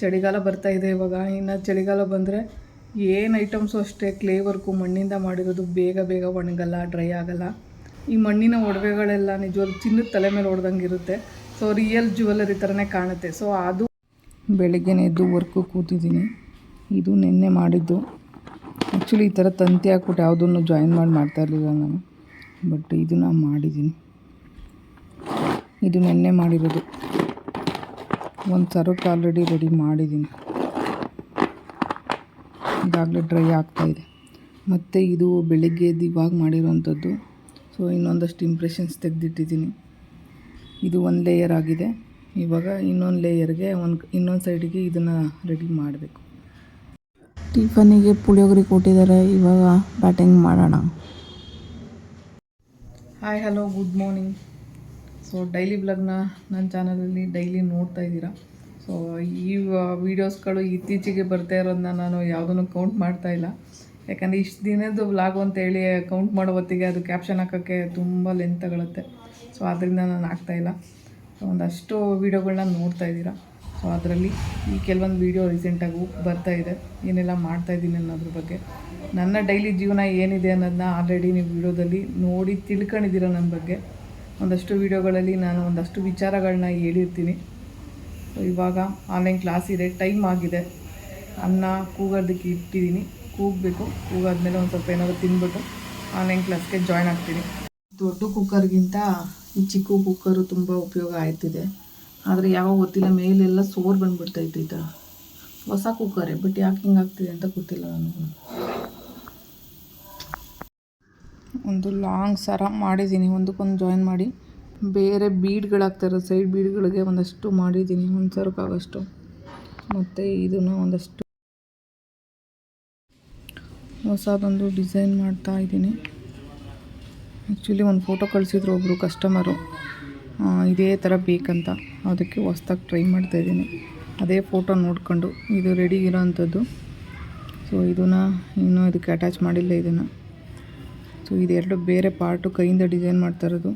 ಚಳಿಗಾಲ ಬರ್ತಾ ಇದೆ ಇವಾಗ. ಇನ್ನು ಚಳಿಗಾಲ ಬಂದರೆ ಏನು ಐಟಮ್ಸು ಅಷ್ಟೇ ಕ್ಲೇ ವರ್ಕು ಮಣ್ಣಿಂದ ಮಾಡಿರೋದು ಬೇಗ ಬೇಗ ಒಣಗಲ್ಲ ಡ್ರೈ ಆಗಲ್ಲ. ಈ ಮಣ್ಣಿನ ಒಡವೆಗಳೆಲ್ಲ ನಿಜವಾಗ್ಲೂ ಚಿನ್ನದ ತಲೆ ಮೇಲೆ ಹೊಡೆದಂಗೆ ಇರುತ್ತೆ. ಸೊ ರಿಯಲ್ ಜ್ಯುವೆಲರಿ ಥರನೇ ಕಾಣುತ್ತೆ. ಸೊ ಅದು ಬೆಳಗ್ಗೆ ಎದ್ದು ವರ್ಕು ಕೂತಿದ್ದೀನಿ. ಇದು ನಿನ್ನೆ ಮಾಡಿದ್ದು. ಆ್ಯಕ್ಚುಲಿ ಈ ಥರ ತಂತಿ ಹಾಕ್ಬಿಟ್ಟು ಯಾವುದನ್ನು ಜಾಯಿನ್ ಮಾಡಿ, ಮಾಡ್ತಾ ಇರಲಿಲ್ಲ ನಾನು. ಬಟ್ ಇದನ್ನು ಮಾಡಿದ್ದೀನಿ. ಇದು ನಿನ್ನೆ ಮಾಡಿರೋದು. ಒಂದು ಸರಕ್ಕೆ ಆಲ್ರೆಡಿ ರೆಡಿ ಮಾಡಿದ್ದೀನಿ ಇದಾಗಲೇ ಡ್ರೈ ಆಗ್ತಾಯಿದೆ ಮತ್ತು ಇದು ಬೆಳಿಗ್ಗೆ ಎದ್ದು ಇವಾಗ ಮಾಡಿರೋವಂಥದ್ದು. ಸೊ ಇನ್ನೊಂದಷ್ಟು ಇಂಪ್ರೆಷನ್ಸ್ ತೆಗೆದಿಟ್ಟಿದ್ದೀನಿ. ಇದು ಒಂದು ಲೇಯರ್ ಆಗಿದೆ. ಇವಾಗ ಇನ್ನೊಂದು ಲೇಯರ್ಗೆ ಒಂದು ಇನ್ನೊಂದು ಸೈಡಿಗೆ ಇದನ್ನು ರೆಡಿ ಮಾಡಬೇಕು. ಟಿಫನಿಗೆ ಪುಳಿಯೋಗರೆ ಕೊಟ್ಟಿದ್ದಾರೆ. ಇವಾಗ ಬ್ಯಾಟಿಂಗ್ ಮಾಡೋಣ. Hi hello good morning so daily ಬ್ಲಾಗ್ನ ನನ್ನ ಚಾನಲಲ್ಲಿ ಡೈಲಿ ನೋಡ್ತಾ ಇದ್ದೀರಾ. ಸೊ ಈ ವೀಡಿಯೋಸ್ಗಳು ಇತ್ತೀಚೆಗೆ ಬರ್ತಾ ಇರೋದನ್ನ ನಾನು ಯಾವುದನ್ನು ಕೌಂಟ್ ಮಾಡ್ತಾ ಇಲ್ಲ. ಯಾಕಂದರೆ ಇಷ್ಟು ದಿನದ್ದು ವ್ಲಾಗು ಅಂತೇಳಿ ಕೌಂಟ್ ಮಾಡೋ ಹೊತ್ತಿಗೆ ಅದು ಕ್ಯಾಪ್ಷನ್ ಹಾಕೋಕ್ಕೆ ತುಂಬ ಲೆಂತ್ ತಗೊಳುತ್ತೆ. ಸೊ ಅದರಿಂದ ನಾನು ಆಗ್ತಾಯಿಲ್ಲ ಸೊ ಒಂದಷ್ಟು ವೀಡಿಯೋಗಳನ್ನ ನೋಡ್ತಾ ಇದ್ದೀರಾ. ಸೊ ಅದರಲ್ಲಿ ಈ ಕೆಲವೊಂದು ವೀಡಿಯೋ ರೀಸೆಂಟಾಗಿ ಬರ್ತಾ ಇದೆ. ಏನೆಲ್ಲ ಮಾಡ್ತಾ ಇದ್ದೀನಿ ಅನ್ನೋದ್ರ ಬಗ್ಗೆ. ನನ್ನ ಡೈಲಿ ಜೀವನ ಏನಿದೆ ಅನ್ನೋದನ್ನ ಆಲ್ರೆಡಿ ನೀವು ವಿಡಿಯೋದಲ್ಲಿ ನೋಡಿ ತಿಳ್ಕೊಂಡಿದ್ದೀರ ನನ್ನ ಬಗ್ಗೆ. ಒಂದಷ್ಟು ವಿಡಿಯೋಗಳಲ್ಲಿ ನಾನು ಒಂದಷ್ಟು ವಿಚಾರಗಳನ್ನ ಹೇಳಿರ್ತೀನಿ. ಇವಾಗ ಆನ್ಲೈನ್ ಕ್ಲಾಸ್ ಇದೆ ಟೈಮ್ ಆಗಿದೆ. ಅನ್ನ ಕೂಗೋದಕ್ಕೆ ಇಟ್ಟಿದ್ದೀನಿ. ಕೂಗಬೇಕು. ಕೂಗಾದ್ಮೇಲೆ ಒಂದು ಸ್ವಲ್ಪ ಏನಾದರೂ ತಿನ್ಬಿಟ್ಟು ಆನ್ಲೈನ್ ಕ್ಲಾಸ್ಗೆ ಜಾಯ್ನ್ ಆಗ್ತೀನಿ. ದೊಡ್ಡ ಕುಕ್ಕರ್ಗಿಂತ ಈ ಚಿಕ್ಕ ಕುಕ್ಕರು ತುಂಬ ಉಪಯೋಗ ಆಯ್ತಿದೆ. ಆದರೆ ಯಾವ ಗೊತ್ತಿಲ್ಲ, ಮೇಲೆಲ್ಲ ಸೋರ್ ಬಂದ್ಬಿಡ್ತೈತೆ ಈ ಥರ ಹೊಸ ಕುಕ್ಕರೇ ಬಟ್ ಯಾಕೆ ಹಿಂಗೆ ಆಗ್ತಿದೆ ಅಂತ ಗೊತ್ತಿಲ್ಲ ನನಗೂ. ಒಂದು ಲಾಂಗ್ ಸರ ಮಾಡಿದ್ದೀನಿ, ಒಂದಕ್ಕೊಂದು ಜಾಯಿನ್ ಮಾಡಿ. ಬೇರೆ ಬೀಡ್ಗಳಾಗ್ತಾರೆ ಸೈಡ್ ಬೀಡ್ಗಳಿಗೆ ಒಂದಷ್ಟು ಮಾಡಿದ್ದೀನಿ ಒಂದು ಸರಕ್ಕಾಗಷ್ಟು ಮತ್ತು ಇದನ್ನು ಒಂದಷ್ಟು ಹೊಸದೊಂದು ಡಿಸೈನ್ ಮಾಡ್ತಾ ಇದ್ದೀನಿ. ಆ್ಯಕ್ಚುಲಿ ಒಂದು ಫೋಟೋ ಕಳಿಸಿದ್ರು ಒಬ್ಬರು ಕಸ್ಟಮರು ಇದೇ ಥರ ಬೇಕಂತ. ಅದಕ್ಕೆ ಹೊಸ್ದಾಗಿ ಟ್ರೈ ಮಾಡ್ತಾ ಇದ್ದೀನಿ. ಅದೇ ಫೋಟೋ ನೋಡಿಕೊಂಡು. ಇದು ರೆಡಿ ಇರೋವಂಥದ್ದು ಸೊ ಇದನ್ನು ಇನ್ನೂ ಇದಕ್ಕೆ ಅಟ್ಯಾಚ್ ಮಾಡಿಲ್ಲ ಇದನ್ನು. ಸೊ ಇದೆರಡು ಬೇರೆ ಪಾರ್ಟು ಕೈಯಿಂದ ಡಿಸೈನ್ ಮಾಡ್ತಾ ಇರೋದು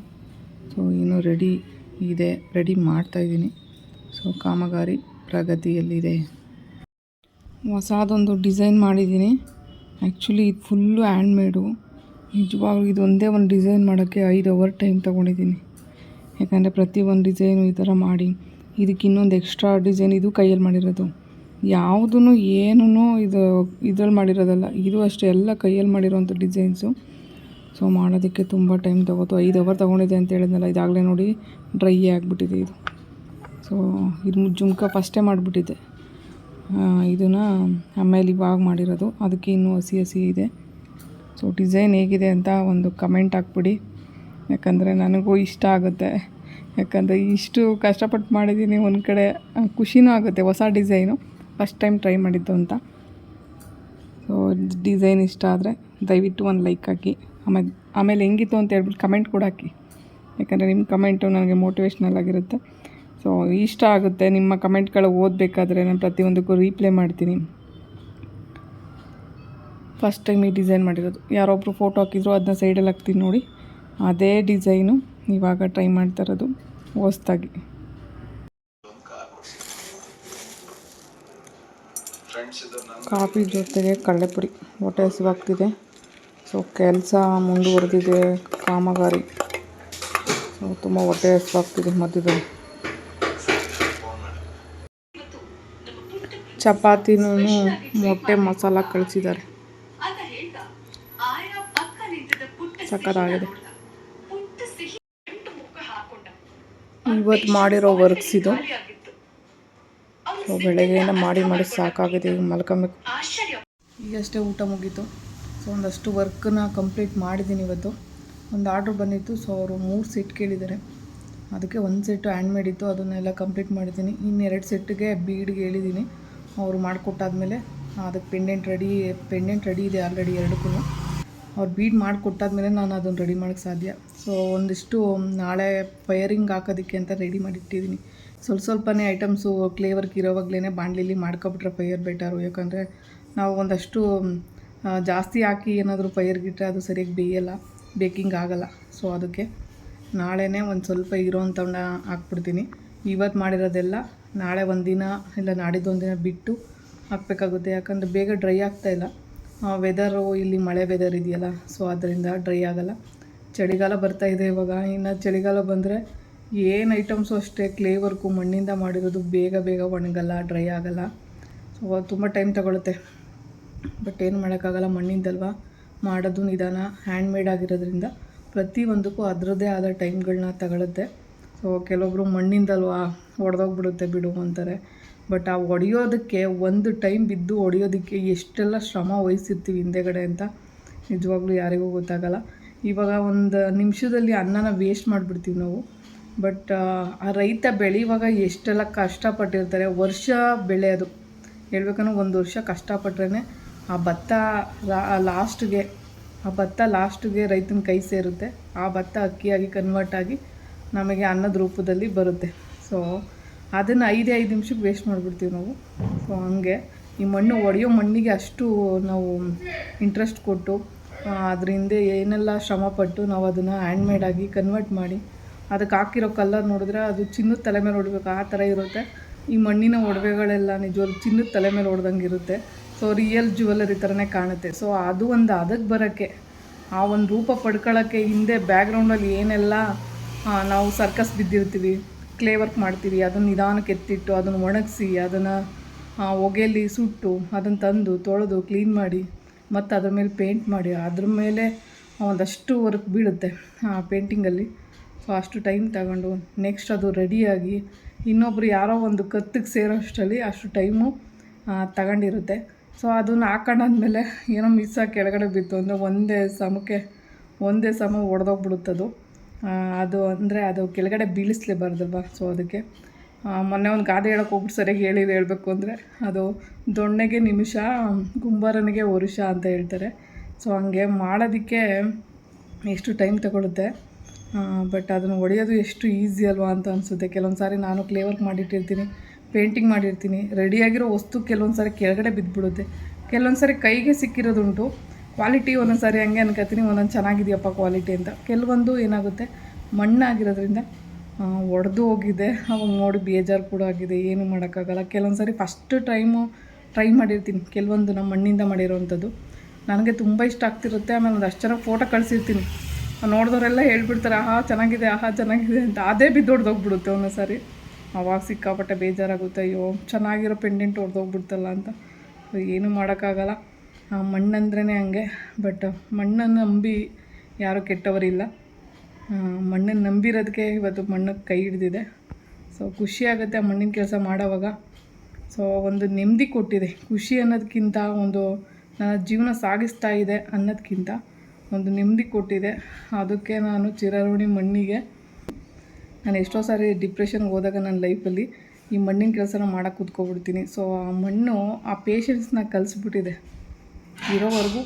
ಸೊ, ಇನ್ನು ರೆಡಿ ಇದೆ. ರೆಡಿ ಮಾಡ್ತಾ ಇದ್ದೀನಿ ಸೊ, ಕಾಮಗಾರಿ ಪ್ರಗತಿಯಲ್ಲಿದೆ. ಹೊಸದೊಂದು ಡಿಸೈನ್ ಮಾಡಿದ್ದೀನಿ. ಆ್ಯಕ್ಚುಲಿ ಇದು ಫುಲ್ಲು ಹ್ಯಾಂಡ್ಮೇಡು. ನಿಜವಾಗ್ಲೂ ಇದು ಒಂದೇ ಒಂದು ಡಿಸೈನ್ ಮಾಡೋಕ್ಕೆ ಐದು ಅವರ್ ಟೈಮ್ ತೊಗೊಂಡಿದ್ದೀನಿ. ಯಾಕಂದರೆ ಪ್ರತಿ ಒಂದು ಡಿಸೈನು ಈ ಥರ ಮಾಡಿ, ಇದಕ್ಕೆ ಇನ್ನೊಂದು ಎಕ್ಸ್ಟ್ರಾ ಡಿಸೈನ್ ಇದು ಕೈಯಲ್ಲಿ ಮಾಡಿರೋದು. ಯಾವುದೂ ಏನೂ ಇದು, ಇದ್ರಲ್ಲಿ ಮಾಡಿರೋದಲ್ಲ. ಇದು ಅಷ್ಟೇ ಎಲ್ಲ ಕೈಯಲ್ಲಿ ಮಾಡಿರೋಂಥ ಡಿಸೈನ್ಸು. ಸೊ ಮಾಡೋದಕ್ಕೆ ತುಂಬ ಟೈಮ್ ತೊಗೋತು. ಐದು ಅವರ್ ತೊಗೊಂಡಿದೆ ಅಂತ ಹೇಳಿದ್ನಲ್ಲ, ಇದಾಗಲೇ ನೋಡಿ ಡ್ರೈ ಆಗಿಬಿಟ್ಟಿದೆ ಇದು. ಸೊ ಇದು ಜುಮ್ಕ ಫಸ್ಟೇ ಮಾಡಿಬಿಟ್ಟಿದ್ದೆ. ಇದನ್ನು ಆಮೇಲೆ ಇವಾಗ ಮಾಡಿರೋದು. ಅದಕ್ಕೆ ಇನ್ನೂ ಹಸಿ ಹಸಿ ಇದೆ. ಸೊ ಡಿಸೈನ್ ಹೇಗಿದೆ ಅಂತ ಒಂದು ಕಮೆಂಟ್ ಹಾಕ್ಬಿಡಿ. ಯಾಕಂದರೆ ನನಗೂ ಇಷ್ಟ ಆಗುತ್ತೆ. ಯಾಕಂದರೆ ಇಷ್ಟು ಕಷ್ಟಪಟ್ಟು ಮಾಡಿದ್ದೀನಿ ಒಂದು ಕಡೆ ಖುಷಿನೂ ಆಗುತ್ತೆ ಹೊಸ ಡಿಸೈನು ಫಸ್ಟ್ ಟೈಮ್ ಟ್ರೈ ಮಾಡಿದ್ದು ಅಂತ. ಸೊ ಡಿಸೈನ್ ಇಷ್ಟ ಆದರೆ ದಯವಿಟ್ಟು ಒಂದು ಲೈಕ್ ಹಾಕಿ. ಆಮೇಲೆ ಆಮೇಲೆ ಹೆಂಗಿತ್ತು ಅಂತ ಹೇಳ್ಬಿಟ್ಟು ಕಮೆಂಟ್ ಕೂಡ ಹಾಕಿ. ಯಾಕಂದರೆ ನಿಮ್ಮ ಕಮೆಂಟು ನನಗೆ ಮೋಟಿವೇಶ್ನಲ್ ಆಗಿರುತ್ತೆ. ಸೊ ಇಷ್ಟ ಆಗುತ್ತೆ. ನಿಮ್ಮ ಕಮೆಂಟ್ಗಳು ಓದಬೇಕಾದ್ರೆ ನಾನು ಪ್ರತಿಯೊಂದಕ್ಕೂ ರೀಪ್ಲೇ ಮಾಡ್ತೀನಿ. ಫಸ್ಟ್ ಟೈಮ್ ಈ ಡಿಸೈನ್ ಮಾಡಿರೋದು. ಯಾರೊಬ್ಬರು ಫೋಟೋ ಹಾಕಿದ್ರು ಅದನ್ನ ಸೈಡಲ್ಲಿ ಹಾಕ್ತೀನಿ ನೋಡಿ. ಅದೇ ಡಿಸೈನು ಇವಾಗ ಟ್ರೈ ಮಾಡ್ತಾ ಇರೋದು. ಹೊಸ್ದಾಗಿ. ಕಾಫಿ ಜೊತೆಗೆ ಕಡಲೆಪುರಿ ಹೊಟ್ಟೆ ಹಸಿವಾಗ್ತಿದೆ. ಸೊ ಕೆಲಸ ಮುಂದುವರೆದಿದೆ, ಕಾಮಗಾರಿ. ಸೊ ತುಂಬ ಹೊಟ್ಟೆ ಹಸಿವಾಗ್ತಿದೆ ಮಧ್ಯದಲ್ಲಿ. ಚಪಾತಿನೂ ಮೊಟ್ಟೆ ಮಸಾಲ ಕಳಿಸಿದ್ದಾರೆ. ಸಕ್ಕತ್ತಾಗಿದೆ ಇವತ್ತು ಮಾಡಿರೋ ವರ್ಕ್ಸ್ ಇದು. ಸೊ ಬೆಳಗ್ಗೆಯಿಂದ ಮಾಡಿ ಮಾಡಿ ಸಾಕಾಗಿದೆ. ಈಗ ಮಲ್ಕೊಬೇಕು. ಈಗಷ್ಟೇ ಊಟ ಮುಗೀತು. ಸೊ ಒಂದಷ್ಟು ವರ್ಕನ್ನ ಕಂಪ್ಲೀಟ್ ಮಾಡಿದ್ದೀನಿ ಇವತ್ತು. ಒಂದು ಆರ್ಡ್ರ್ ಬಂದಿತ್ತು ಸೊ ಅವರು ಮೂರು ಸೆಟ್ ಕೇಳಿದ್ದಾರೆ. ಅದಕ್ಕೆ ಒಂದು ಸೆಟ್ಟು ಹ್ಯಾಂಡ್ಮೇಡ್ ಇತ್ತು, ಅದನ್ನೆಲ್ಲ ಕಂಪ್ಲೀಟ್ ಮಾಡಿದ್ದೀನಿ. ಇನ್ನೆರಡು ಸೆಟ್ಟಿಗೆ ಬೀಡ್ಗೆ ಹೇಳಿದ್ದೀನಿ. ಅವರು ಮಾಡಿಕೊಟ್ಟಾದ್ಮೇಲೆ, ಅದಕ್ಕೆ ಪೆಂಡೆಂಟ್ ರೆಡಿ ಪೆಂಡೆಂಟ್ ರೆಡಿ ಇದೆ ಆಲ್ರೆಡಿ ಎರಡಕ್ಕೂ ಅವ್ರು ಬೀಡ್ ಮಾಡಿಕೊಟ್ಟಾದ್ಮೇಲೆ ನಾನು ಅದನ್ನು ರೆಡಿ ಮಾಡೋಕ್ಕೆ ಸಾಧ್ಯ. ಸೊ ಒಂದಿಷ್ಟು ನಾಳೆ ಫೈರಿಂಗ್ ಹಾಕೋದಕ್ಕೆ ಅಂತ ರೆಡಿ ಮಾಡಿಟ್ಟಿದ್ದೀನಿ. ಸ್ವಲ್ಪ ಸ್ವಲ್ಪನೇ ಐಟಮ್ಸು ಕ್ಲೇವರ್ಗೆ ಇರೋವಾಗಲೇ ಬಾಣಲಿಲಿ ಮಾಡ್ಕೊಬಿಟ್ರೆ ಫೈರ್ ಬೆಟರು ಯಾಕಂದರೆ ನಾವು ಒಂದಷ್ಟು ಜಾಸ್ತಿ ಹಾಕಿ ಏನಾದರೂ ಪೈರ್ಗಿಟ್ಟರೆ ಅದು ಸರಿಯಾಗಿ ಬೇಯಲ್ಲ, ಬೇಕಿಂಗ್ ಆಗಲ್ಲ. ಸೊ ಅದಕ್ಕೆ ನಾಳೆನೇ ಒಂದು ಸ್ವಲ್ಪ ಇರೋವಂಥವನ್ನ ಹಾಕ್ಬಿಡ್ತೀನಿ. ಇವತ್ತು ಮಾಡಿರೋದೆಲ್ಲ ನಾಳೆ ಒಂದಿನ ಇಲ್ಲ ನಾಡಿದ್ದು ಒಂದಿನ ಬಿಟ್ಟು ಹಾಕಬೇಕಾಗುತ್ತೆ. ಯಾಕಂದರೆ ಬೇಗ ಡ್ರೈ ಆಗ್ತಾಯಿಲ್ಲ ವೆದರು ಇಲ್ಲಿ ಮಳೆ ವೆದರ್ ಇದೆಯಲ್ಲ ಸೊ ಅದರಿಂದ ಡ್ರೈ ಆಗಲ್ಲ. ಚಳಿಗಾಲ ಬರ್ತಾ ಇದೆ ಇವಾಗ. ಇನ್ನು ಚಳಿಗಾಲ ಬಂದರೆ ಏನು ಐಟಮ್ಸು ಅಷ್ಟೇ ಕ್ಲೇ ವರ್ಕು ಮಣ್ಣಿಂದ ಮಾಡಿರೋದು ಬೇಗ ಬೇಗ ಒಣಗಲ್ಲ ಡ್ರೈ ಆಗಲ್ಲ. ಸೊ ತುಂಬ ಟೈಮ್ ತಗೊಳುತ್ತೆ. ಬಟ್ ಏನು ಮಾಡೋಕ್ಕಾಗಲ್ಲ, ಮಣ್ಣಿಂದಲ್ವ? ಮಾಡೋದು ನಿಧಾನ ಹ್ಯಾಂಡ್ಮೇಡ್ ಆಗಿರೋದ್ರಿಂದ ಪ್ರತಿಯೊಂದಕ್ಕೂ ಅದರದ್ದೇ ಆದ ಟೈಮ್ಗಳನ್ನ ತಗೊಳುತ್ತೆ. ಸೊ ಕೆಲವೊಬ್ಬರು ಮಣ್ಣಿಂದಲ್ವಾ ಒಡೆದೋಗ್ಬಿಡುತ್ತೆ ಬಿಡು ಅಂತಾರೆ. ಬಟ್ ಆ ಒಡೆಯೋದಕ್ಕೆ, ಒಂದು ಟೈಮ್ ಬಿದ್ದು ಒಡೆಯೋದಕ್ಕೆ ಎಷ್ಟೆಲ್ಲ ಶ್ರಮ ವಹಿಸಿರ್ತೀವಿ ಹಿಂದೆಗಡೆ ಅಂತ ನಿಜವಾಗ್ಲೂ ಯಾರಿಗೂ ಗೊತ್ತಾಗಲ್ಲ. ಇವಾಗ ಒಂದು ನಿಮಿಷದಲ್ಲಿ ಅನ್ನನ ವೇಸ್ಟ್ ಮಾಡಿಬಿಡ್ತೀವಿ ನಾವು. ಬಟ್ ಆ ರೈತ ಬೆಳೆಯುವಾಗ ಎಷ್ಟೆಲ್ಲ ಕಷ್ಟಪಟ್ಟಿರ್ತಾರೆ. ವರ್ಷ ಬೆಳೆ ಅದು. ಹೇಳ್ಬೇಕಂದ್ರೆ ಒಂದು ವರ್ಷ ಕಷ್ಟಪಟ್ರೇ ಆ ಭತ್ತ ಲಾಸ್ಟ್ಗೆ, ಆ ಭತ್ತ ಲಾಸ್ಟ್ಗೆ ರೈತನ ಕೈ ಸೇರುತ್ತೆ. ಆ ಭತ್ತ ಅಕ್ಕಿಯಾಗಿ ಕನ್ವರ್ಟ್ ಆಗಿ ನಮಗೆ ಅನ್ನದ ರೂಪದಲ್ಲಿ ಬರುತ್ತೆ. ಸೊ ಅದನ್ನು ಐದೇ ಐದು ನಿಮಿಷಕ್ಕೆ ವೇಸ್ಟ್ ಮಾಡಿಬಿಡ್ತೀವಿ ನಾವು. ಸೊ ಹಂಗೆ. ಈ ಮಣ್ಣು ಒಡೆಯೋ ಮಣ್ಣಿಗೆ ಅಷ್ಟು ನಾವು ಇಂಟ್ರೆಸ್ಟ್ ಕೊಟ್ಟು ಅದರಿಂದ ಏನೆಲ್ಲ ಶ್ರಮಪಟ್ಟು ನಾವು ಅದನ್ನು ಹ್ಯಾಂಡ್ಮೇಡ್ ಆಗಿ ಕನ್ವರ್ಟ್ ಮಾಡಿ, ಅದಕ್ಕೆ ಹಾಕಿರೋ ಕಲ್ಲರ್ ನೋಡಿದ್ರೆ ಅದು ಚಿನ್ನದ ತಲೆ ಮೇಲೆ ಹೊಡ್ಬೇಕು, ಆ ಥರ ಇರುತ್ತೆ. ಈ ಮಣ್ಣಿನ ಒಡವೆಗಳೆಲ್ಲ ನಿಜವಾಗ್ಲೂ ಚಿನ್ನದ ತಲೆ ಮೇಲೆ ಹೊಡೆದಂಗೆ ಇರುತ್ತೆ. ಸೊ ರಿಯಲ್ ಜ್ಯುವೆಲರಿ ಥರನೇ ಕಾಣುತ್ತೆ. ಸೊ ಅದು ಒಂದು ಅದಕ್ಕೆ ಬರೋಕ್ಕೆ, ಆ ಒಂದು ರೂಪ ಪಡ್ಕೊಳ್ಳೋಕ್ಕೆ ಹಿಂದೆ ಬ್ಯಾಕ್ಗ್ರೌಂಡಲ್ಲಿ ಏನೆಲ್ಲ ನಾವು ಸರ್ಕಸ್ ಬಿದ್ದಿರ್ತೀವಿ ಕ್ಲೇ ವರ್ಕ್ ಮಾಡ್ತೀವಿ, ಅದನ್ನು ನಿಧಾನಕ್ಕೆ ಎತ್ತಿಟ್ಟು, ಅದನ್ನು ಒಣಗಿಸಿ, ಅದನ್ನು ಹೊಗೆಯಲ್ಲಿ ಸುಟ್ಟು, ಅದನ್ನು ತಂದು, ತೊಳೆದು ಕ್ಲೀನ್ ಮಾಡಿ, ಮತ್ತು ಅದ್ರ ಮೇಲೆ ಪೇಂಟ್ ಮಾಡಿ, ಅದ್ರ ಮೇಲೆ ಒಂದಷ್ಟು ವರ್ಕ್ ಬೀಳುತ್ತೆ, ಆ ಪೇಂಟಿಂಗಲ್ಲಿ ಸೊ ಅಷ್ಟು ಟೈಮ್ ತಗೊಂಡು ನೆಕ್ಸ್ಟ್ ಅದು ರೆಡಿಯಾಗಿ ಇನ್ನೊಬ್ರು ಯಾರೋ ಒಂದು ಕತ್ತಿಗೆ ಸೇರೋ ಅಷ್ಟರಲ್ಲಿ ಅಷ್ಟು ಟೈಮು ತಗೊಂಡಿರುತ್ತೆ. ಸೊ ಅದನ್ನು ಹಾಕೊಂಡಾದ್ಮೇಲೆ ಏನೋ ಮಿಸ್ ಆಗಿ ಕೆಳಗಡೆ ಬಿತ್ತು. ಅಂದರೆ ಒಂದೇ ಸಮಕ್ಕೆ, ಒಂದೇ ಸಮ ಒಡೆದೋಗ್ಬಿಡುತ್ತದು ಅದು. ಅಂದರೆ ಅದು ಕೆಳಗಡೆ ಬೀಳಿಸ್ಲೇಬಾರ್ದಲ್ವ ಸೊ ಅದಕ್ಕೆ ಮೊನ್ನೆ ಒಂದು ಗಾದೆ ಹೇಳೋಕೆ ಹೋಗ್ಬಿಟ್ಟು ಸರಿಯಾಗಿ ಹೇಳಿದ ಹೇಳಬೇಕು ಅಂದರೆ ಅದು ದೊಣ್ಣೆಗೆ ನಿಮಿಷ ಕುಂಬಾರನಿಗೆ ವರುಷ ಅಂತ ಹೇಳ್ತಾರೆ. ಸೊ ಹಂಗೆ ಮಾಡೋದಕ್ಕೆ ಎಷ್ಟು ಟೈಮ್ ತಗೊಳುತ್ತೆ? ಬಟ್ ಅದನ್ನು ಹೊಡೆಯೋದು ಎಷ್ಟು ಈಸಿ ಅಲ್ವಾ ಅಂತ ಅನಿಸುತ್ತೆ. ಕೆಲವೊಂದು ಸಾರಿ ನಾನು ಕ್ಲೇವರ್ಕ್ ಮಾಡಿಟ್ಟಿರ್ತೀನಿ. ಪೇಂಟಿಂಗ್ ಮಾಡಿರ್ತೀನಿ. ರೆಡಿಯಾಗಿರೋ ವಸ್ತು ಕೆಲವೊಂದು ಸಾರಿ ಕೆಳಗಡೆ ಬಿದ್ದುಬಿಡುತ್ತೆ ಕೆಲವೊಂದು ಸಾರಿ ಕೈಗೆ ಸಿಕ್ಕಿರೋದುಂಟು. ಕ್ವಾಲಿಟಿ ಒಂದೊಂದು ಸಾರಿ ಹಂಗೆ ಅನ್ಕೋತೀನಿ ಒಂದೊಂದು ಚೆನ್ನಾಗಿದೆಯಪ್ಪ ಕ್ವಾಲಿಟಿ ಅಂತ. ಕೆಲವೊಂದು ಏನಾಗುತ್ತೆ? ಮಣ್ಣಾಗಿರೋದ್ರಿಂದ ಒಡೆದು ಹೋಗಿದೆ. ಅವಾಗ ನೋಡಿ ಬೇಜಾರು ಕೂಡ ಆಗಿದೆ. ಏನು ಮಾಡೋಕ್ಕಾಗಲ್ಲ. ಕೆಲವೊಂದು ಸಾರಿ ಫಸ್ಟ್ ಟೈಮು ಟ್ರೈ ಮಾಡಿರ್ತೀನಿ. ಕೆಲವೊಂದು ನಮ್ಮ ಮಣ್ಣಿಂದ ಮಾಡಿರೋವಂಥದ್ದು ನನಗೆ ತುಂಬ ಇಷ್ಟ ಆಗ್ತಿರುತ್ತೆ. ಆಮೇಲೆ ಒಂದು ಅಷ್ಟು ಚೆನ್ನಾಗಿ ಫೋಟೋ ಕಳಿಸಿರ್ತೀನಿ. ನೋಡಿದವರೆಲ್ಲ ಹೇಳ್ಬಿಡ್ತಾರೆ, ಆಹಾ, ಚೆನ್ನಾಗಿದೆ ಆಹಾ, ಚೆನ್ನಾಗಿದೆ ಅಂತ. ಅದೇ ಬಿದ್ದು ಹೊಡೆದೋಗ್ಬಿಡುತ್ತೆ ಒಂದೊಂದು ಸಾರಿ. ಅವಾಗ ಸಿಕ್ಕಾಪಟ್ಟೆ ಬೇಜಾರಾಗುತ್ತೆ, ಅಯ್ಯೋ, ಚೆನ್ನಾಗಿರೋ ಪೆಂಡೆಂಟ್ ಹೊಡೆದೋಗ್ಬಿಡ್ತಲ್ಲ ಅಂತ. ಏನು ಮಾಡೋಕ್ಕಾಗಲ್ಲ. ಆ ಮಣ್ಣಂದ್ರೇ ಹಂಗೆ, ಬಟ್ ಮಣ್ಣನ್ನು ನಂಬಿ ಯಾರೂ ಕೆಟ್ಟವರಿಲ್ಲ. ಮಣ್ಣನ್ನು ನಂಬಿರೋದಕ್ಕೆ ಇವತ್ತು ಮಣ್ಣಕ್ಕೆ ಕೈ ಹಿಡ್ದಿದೆ. ಸೊ ಖುಷಿಯಾಗುತ್ತೆ ಆ ಮಣ್ಣಿನ ಕೆಲಸ ಮಾಡೋವಾಗ. ಸೊ, ಒಂದು ನೆಮ್ಮದಿ ಕೊಟ್ಟಿದೆ. ಖುಷಿ ಅನ್ನೋದಕ್ಕಿಂತ ಒಂದು ನನ್ನ ಜೀವನ ಸಾಗಿಸ್ತಾ ಇದೆ ಅನ್ನೋದಕ್ಕಿಂತ ಒಂದು ನೆಮ್ಮದಿ ಕೊಟ್ಟಿದೆ. ಅದಕ್ಕೆ ನಾನು ಚಿರಋಣಿ ಮಣ್ಣಿಗೆ ನಾನು ಎಷ್ಟೋ ಸಾರಿ ಡಿಪ್ರೆಷನ್ಗೆ ಹೋದಾಗ ನನ್ನ ಲೈಫಲ್ಲಿ ಈ ಮಣ್ಣಿನ ಕೆಲಸನ ಮಾಡೋಕ್ಕೆ ಕೂತ್ಕೊಬಿಡ್ತೀನಿ. ಸೊ ಆ ಮಣ್ಣು ಆ ಪೇಷನ್ಸ್ನ ಕಲಿಸ್ಬಿಟ್ಟಿದೆ. ಇರೋವರೆಗೂ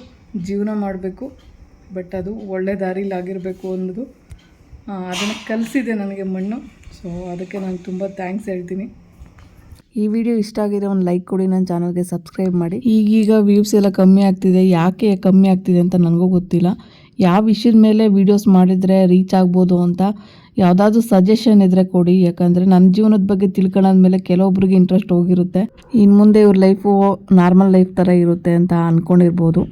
ಜೀವನ ಮಾಡಬೇಕು ಬಟ್ ಅದು ಒಳ್ಳೆ ದಾರಿಲಾಗಿರಬೇಕು ಅನ್ನೋದು ಅದನ್ನು ಕಲಿಸಿದೆ ನನಗೆ ಮಣ್ಣು. ಸೊ ಅದಕ್ಕೆ ನಾನು ತುಂಬ ಥ್ಯಾಂಕ್ಸ್ ಹೇಳ್ತೀನಿ. ಈ ವಿಡಿಯೋ ಇಷ್ಟ ಆಗಿದೆ ಒಂದು ಲೈಕ್ ಕೊಡಿ ನನ್ನ ಚಾನಲ್ಗೆ ಸಬ್ಸ್ಕ್ರೈಬ್ ಮಾಡಿ. ಈಗೀಗ ವ್ಯೂಸ್ ಎಲ್ಲ ಕಮ್ಮಿ ಆಗ್ತಿದೆ. ಯಾಕೆ ಕಮ್ಮಿ ಆಗ್ತಿದೆ ಅಂತ ನನಗೂ ಗೊತ್ತಿಲ್ಲ. ಯಾವ ವಿಷಯದ ಮೇಲೆ ವೀಡಿಯೋಸ್ ಮಾಡಿದರೆ ರೀಚ್ ಆಗ್ಬೋದು ಅಂತ ಯಾವುದಾದ್ರೂ ಸಜೆಷನ್ ಇದ್ರೆ ಕೊಡಿ, ಯಾಕಂದರೆ ನನ್ನ ಜೀವನದ ಬಗ್ಗೆ ತಿಳ್ಕೊಳ್ಳೋದ್ಮೇಲೆ ಕೆಲವೊಬ್ರಿಗೆ ಇಂಟ್ರೆಸ್ಟ್ ಹೋಗಿರುತ್ತೆ. ಇನ್ನು ಮುಂದೆ ಇವ್ರ ಲೈಫು ನಾರ್ಮಲ್ ಲೈಫ್ ಥರ ಇರುತ್ತೆ ಅಂತ ಅಂದ್ಕೊಂಡಿರ್ಬೋದು